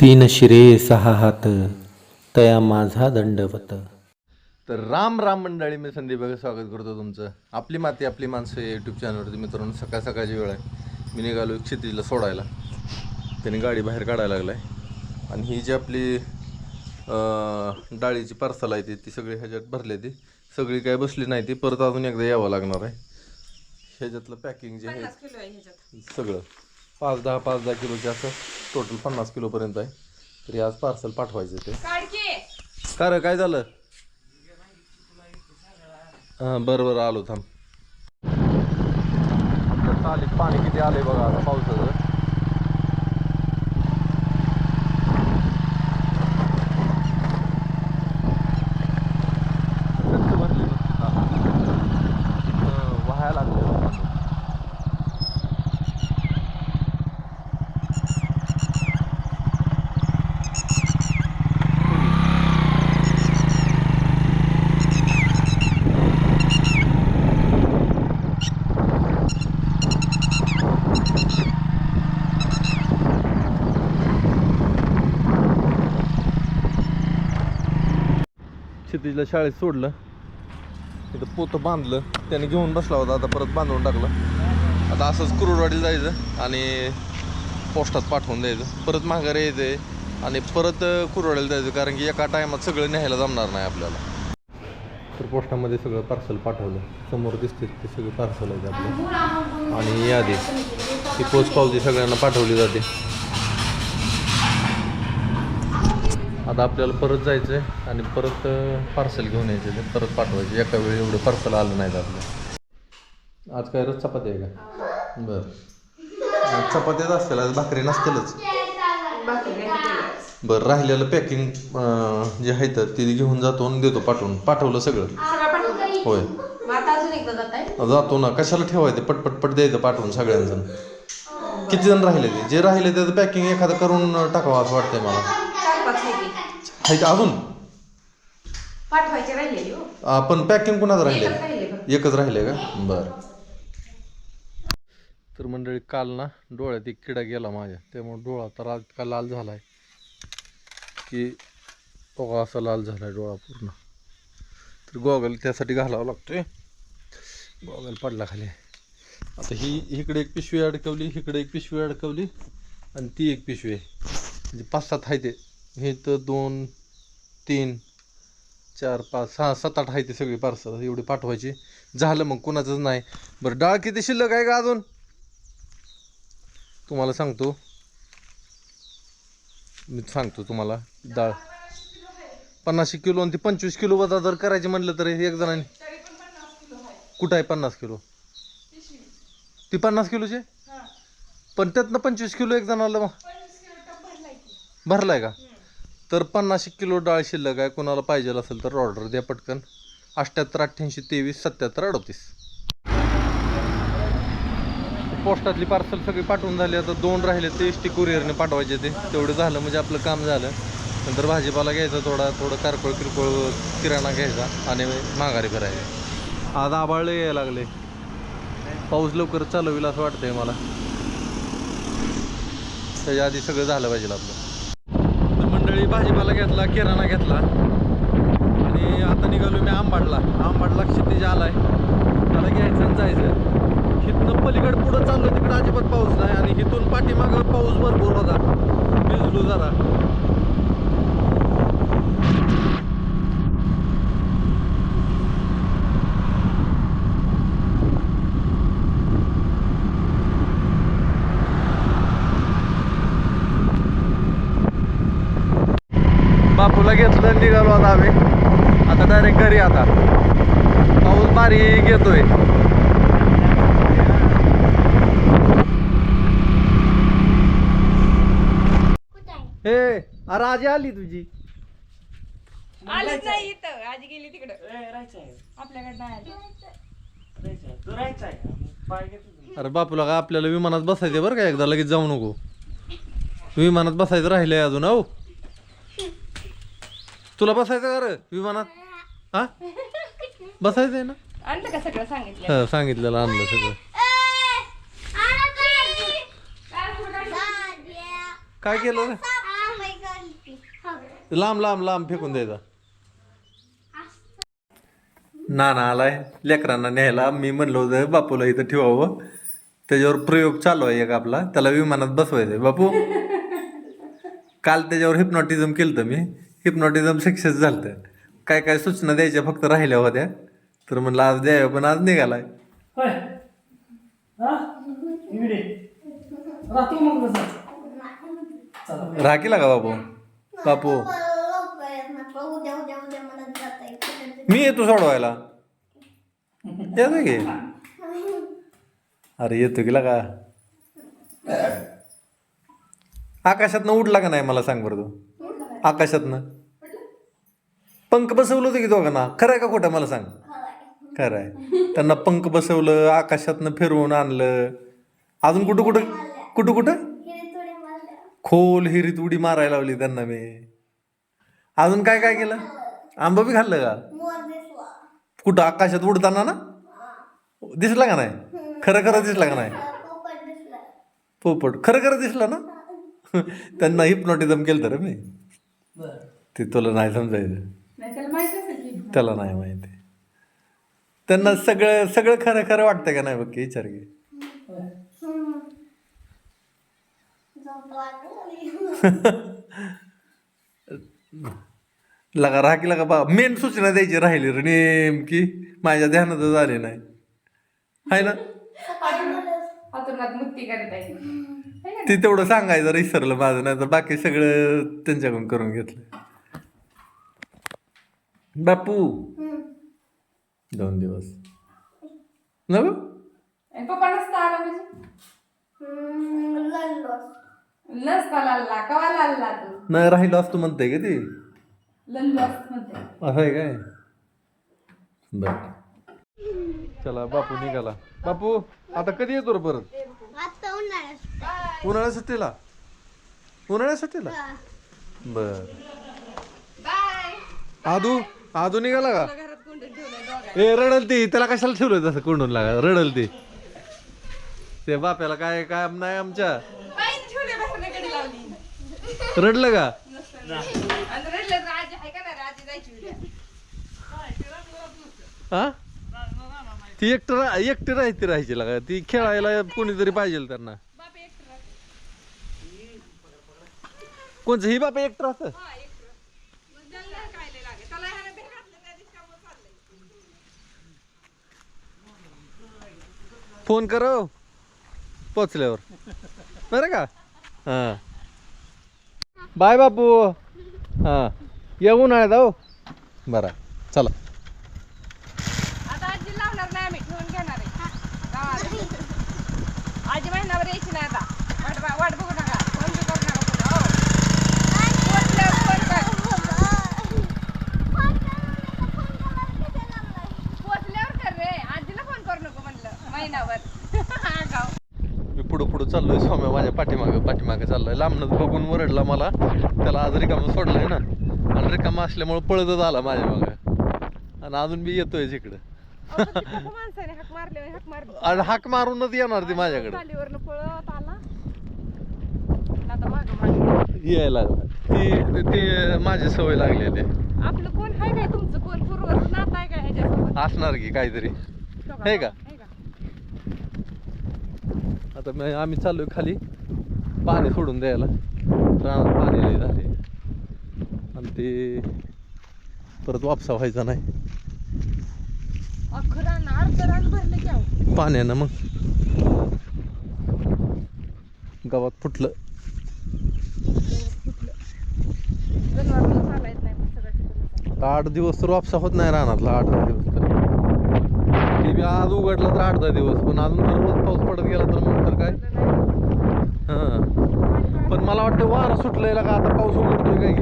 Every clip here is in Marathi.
तीन शिरे सहा हात तया माझा दंडवत. तर राम राम मंडळी मी संदीप बघा स्वागत करतो तुमचं. आपली माती आपली माणसं यूट्यूब चॅनलवरती मित्रांनो सकाळ सकाळची वेळ आहे. मी निघालो क्षितिजला सोडायला. त्याने गाडी बाहेर काढायला लागलाय. आणि ही जी आपली अं, डाळीची पार्सल आहे ती ती सगळी ह्याच्यात भरली ती. सगळी काय बसली नाही ती. परत अजून एकदा यावं लागणार आहे. ह्याच्यातलं पॅकिंग जे आहे सगळं. पाच दहा पाच दहा किलोचे असं टोटल पन्नास किलोपर्यंत आहे. तरी आज पार्सल पाठवायचं ते. का रे काय झालं? हां बरं बरं आलो थांब. चालीत पाणी किती आलंय बघा आता पावसाचं गच्च भरली नुसती. हं, वाहायला लागलं क्षितिजला शाळेत सोडलं. तिथं पोतं बांधलं. त्याने घेऊन बसला होता आता परत बांधून टाकलं. आता असंच कुरुडवाडीला जायचं आणि पोस्टात पाठवून द्यायचं. परत माघारी यायचं आणि परत कुरुडवाडीला जायचं कारण की एका टायमात सगळं न्यायला जमणार नाही आपल्याला. तर पोस्टामध्ये सगळं पार्सल पाठवलं. समोर दिसते ते सगळे पार्सल आहेत आपलं. आणि यादी. ती पोच पावती सगळ्यांना पाठवली जाते. आता आपल्याला परत जायचं आहे आणि परत पार्सल घेऊन यायचं ते परत पाठवायचे. एका वेळी एवढं पार्सल आलं नाहीत आपलं. आज काय रोज चपाती आहे का? बरं. चपात्याच असतील आज भाकरी नसतीलच. बरं राहिलेलं पॅकिंग जे आहे तर ते घेऊन जातो आणि देतो पाठवून. पाठवलं सगळं. होय. जात ना. कशाला ठेवायचं? पटपट पट द्यायचं पाठवून सगळ्यांजण किती जण राहिले ते? जे राहिले त्याचं पॅकिंग एखादं करून टाकावं असं वाटतंय मला. पाच आहे की आहे का अजून? पाठवायचे राहिलेली हो. आ, पण पॅकिंग कुणाचं राहिले एकच राहिले बघ. एकच राहिले का? बर. तर मंडळी काल ना डोळ्यात एक किडा गेला माझ्या. त्यामुळे डोळा तर आज इतका लाल झालाय. की बघा असा लाल झालाय डोळा पूर्ण. तर गॉगल त्यासाठी घालावा लागतोय. गॉगल पडला खाली. आता ही इकडे एक पिशवी अडकवली इकडे एक पिशवी अडकवली आणि ती एक पिशवी आहे. म्हणजे पाच सात आहे ते. हे तर दोन तीन चार पाच सहा सात आठ आहे ते सगळी पार्सल एवढी पाठवायची. झालं मग कुणाचंच नाही. बरं डाळ किती शिल्लक आहे का अजून? तुम्हाला सांगतो. मी सांगतो तुम्हाला डाळ. पन्नास किलो आणि ती पंचवीस किलो वजा जर करायची म्हणलं तर एक जणांनी. कुठं आहे पन्नास किलो? ती पन्नास किलोचे? पण त्यातनं पंचवीस किलो एक जणाला भरलाय का? तर पन्नास किलो डाळ शिल्लक आहे. कोणाला पाहिजे असेल तर ऑर्डर द्या पटकन. अठ्ठ्याहत्तर अठ्ठ्याऐंशी तेवीस सत्याहत्तर अडतीस. पोस्टातली पार्सल सगळी पाठवून झाली. आता दोन राहिले ते एस टी कुरिअरने पाठवायचे ते. तेवढं झालं म्हणजे आपलं काम झालं. नंतर भाजीपाला घ्यायचा थोडा थोडं कारकोळ किरकोळ किराणा घ्यायचा आणि माघारी करायचं. आज आबाळले यायला लागले. पाऊस लवकर चालू होईल असं वाटतंय मला. त्याच्या आधी सगळं झालं पाहिजे आपलं. भाजीपाला घेतला किराणा घेतला. आणि आता निघालो मी आंबाडला. आंबाडला क्षितिज आलाय. त्याला घ्यायचं आणि जायचं. हिथनं पलीकडे पुढं चाललो तिकडं अजिबात पाऊस नाही आणि इथून पाठीमागं पाऊस भरपूर होता. भिजलो जरा. आणि निघालो आता आम्ही. आता डायरेक्ट घरी आता. पाऊस बारीक येतोय हे अरे आजी आली तुझी. आलीच नाही इथं. आजी गेली तिकडं. आपल्याकडे नाही आली अरे बापूला का आपल्याला विमानात बसायचं बरं का? एकदा लगेच जाऊ नको. विमानात बसायचं राहिलंय अजून हो तुला बसायचं का रे विमानात? हा? बसायचंय ना? आणलं का सगळं सांगितलं? हा, सांगितलेलं आणलं सगळं. काय केलं रे? लांब लांब लांब फेकून द्यायचा नाना आलाय लेकरांना न्यायला. मी म्हणलं होतं बापूला इथं ठेवावं. त्याच्यावर प्रयोग चालू आहे एक आपला. त्याला विमानात बसवायचं बापू काल त्याच्यावर हिप्नॉटिझम केलं तर मी. हिप्नॉटिझम सक्सेस झालं काय काय सूचना द्यायच्या फक्त राहिल्या होत्या. तर म्हणलं आज द्यावं पण आज निघालाय. हा? राखीला का बापू बापू. मी येतो सोडवायला. येतो की? अरे येतो की का आकाशातनं उडला का नाही मला सांग बरं तू? आकाशातनं? पंख बसवलं होतं की दोघांना? खरं आहे का खोटं? मला सांग. खरं आहे. त्यांना पंख बसवलं आकाशातनं फिरवून आणलं. अजून कुठं कुठं? कुठं कुठं? खोल हिरीत उडी मारायला लावली त्यांना मी. अजून काय काय केलं? आंबा बी खाल्लं का? कुठं? आकाशात उडताना ना? दिसला का नाही? खरं खरं दिसला का नाही? पोपट. खरं खरं दिसला ना? त्यांना हिप्नॉटिझम केलं तर मी. ते तुला नाही समजायचं. त्याला की नाही माहिती. त्यांना सगळं सगळं खरं खरं वाटतं का नाही बघ की विचार घे होय झोप लागली लगा राखी लगा बा मेन सूचना द्यायची राहिली रे नेमकी. माझ्या ध्यानातच आली नाही. ना? आहे. का? ते तेवढं सांगायचं विसरलं माझं नाही तर बाकी सगळं त्यांच्याकडून करून घेतलं. बापू. दोन दिवस. न गं? आणि पप्पा नसता आला म्हणजे? लल्लो नसता लाल्ला कवा लाल्ला तू? नाही राहिलो असतो म्हणते का ती? लल्लू असत म्हणते. असं आहे काय? बर. चला बापू निघाला. बापू आता कधी येतो रे परत? उन्हाळ्या सुट्टीला? उन्हाळ्या सुट्टीला? बर. आदू? आदू निघाला का? ए रडल ती. त्याला कशाला ठेवलं तसं कोंडून लागा? रडल ती. ते बाप्याला काय काम नाही आमच्या. रडलं का? हा? ती एकटं एकटी राहायची राहायची लागा ती खेळायला कोणीतरी पाहिजे त्यांना. राहतं. कोणचं? ही बापा एकटं राहतं हा एकटं मग त्याला नाही काय लय लागे त्याला ह्यानं बे घातलं त्या दिवशी त्यामुळे चाललंय फोन कर. पोचल्यावर. बरं का? हां. बाय बापू. हां. ये उन्हाळ्यात जाऊ हो. बरं. चला आता आजी लावणार नाही आम्ही ठेवून घेणार आहे गावाला आजी महिनाभर यायची नाही आता वाट बा- वाट बघू नका फोन बी करू नका पुन्हा, हो पोचल्यावर फोन कर पोचल्यावर कर रे आजीला फोन करू नको म्हणलं महिनाभर गाव मी पुढं पुढं चाललोय सौम्या माझ्या पाठीमागं पाठीमागं चाललोय. लांबनच बघून वरडला मला. त्याला आज रिकामं सोडलंय ना. आणि रिकामं असल्यामुळे पळतच आला माझ्या मागं आणि अजून मी येतोय मारली आणि हाक मारूनच येणार ती माझ्याकडे. यायला ती ती माझी सवय लागलेली. आपलं कोण आहे काय तुमचं? कोण पूर्वज? नात आहे का असणार की काहीतरी. हे का? आता मी आम्ही चाललोय खाली. पाणी सोडून द्यायला. रानात पाणी लय झाले आणि ते परत वापसा व्हायचा नाही. अख्खं रान अर्ध रान भरलं की अहो. पाण्यानं मग. गावात फुटलं. जनावरांना चालायच नाही मग सगळं तिकडं. आता आठ दिवस तर वापसा होत नाही रानातला आठ दहा दिवस. बी आज उघडला तर आठ दहा दिवस पण अजून जर रोज पाऊस पडत गेला तर मग तर काय? हां. पण मला वाटतं वारा सुटलेला का आता पाऊस उघडतोय काय?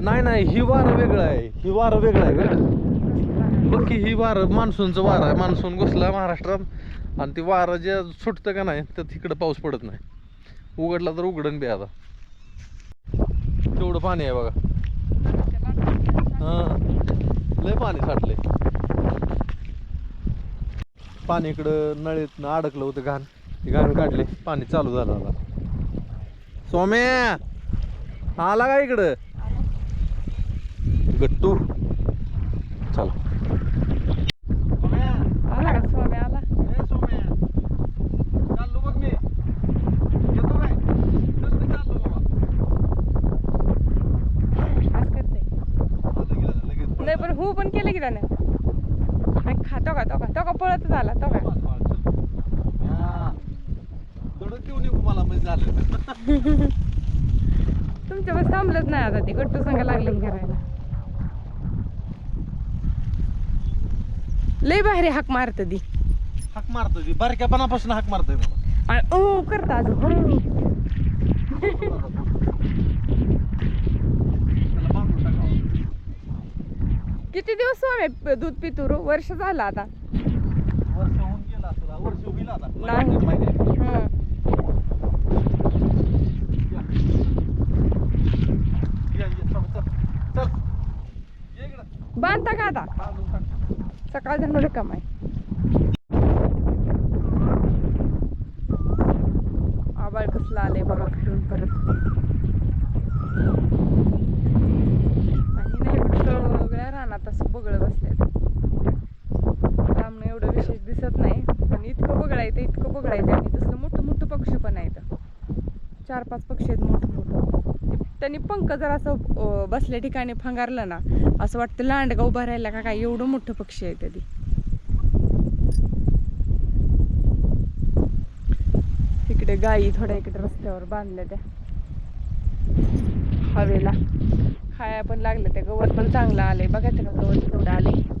नाही नाही ही वारं वेगळं आहे. ही वारं वेगळं आहे का? बघ की ही वारं मान्सूनचं वारं आहे. मान्सून घुसला महाराष्ट्रात आणि ती वारं जे सुटतं का नाही तर तिकडं पाऊस पडत नाही. उघडला तर उघडन बी आता. तेवढं पाणी आहे बघा. हां. लय पाणी साठले पाणी इकडं नळीतनं अडकलं होतं घाण. ते घाण काढले. पाणी चालू झालं आता. सोम्या आला का इकडं? गट्टू चला आला का स्वामी आला आज करते नाही पण हू पण केलं की त्याने नाही खातो का तो का तो का पळतच आला तो का मला म्हणजे झालं तुमच्या बस थांबलंच नाही आता ते गट्टू संग लागले करायला लय भारी हाक मारत ती हाक मारतो ती बारक्यापणापासून हाक मारतोय मला आणि ओ करता अजून हळू. किती दिवस स्वामी दूध पितो रो? वर्ष झालं आता वर्ष होऊन गेलं असं वर्ष होईल आता नाही. माहिती आहे. हं. ये, ये, चल, चल, चल. ये इकडं. बांधता का आता? सकाळ धरून रिकाम आहे. आबाळ कसला आलंय बघा फिरून परत आणि नाही एवढं सगळ्या रानात असं बगळं बसल्यात लांबनं एवढं विशेष दिसत नाही पण इतकं बगळं आहे इतकं बगळं आहे आणि तसलं मोठं मोठं पक्षी पण आहेत चार पाच पक्षी आहेत मोठं मोठं ते- त्यांनी पंख जर असं बसल्या ठिकाणी फंगारलं ना असं वाटतं लांडगा उभा राहिला का काय? एवढं मोठं पक्षी आहे कधी इकडे गायी थोड्या इकडे रस्त्यावर बांधल्या त्या. हवेला. खाया पण लागलं त्या. गवत पण चांगलं आलंय. बघा ते का गवत तेवढं आलंय.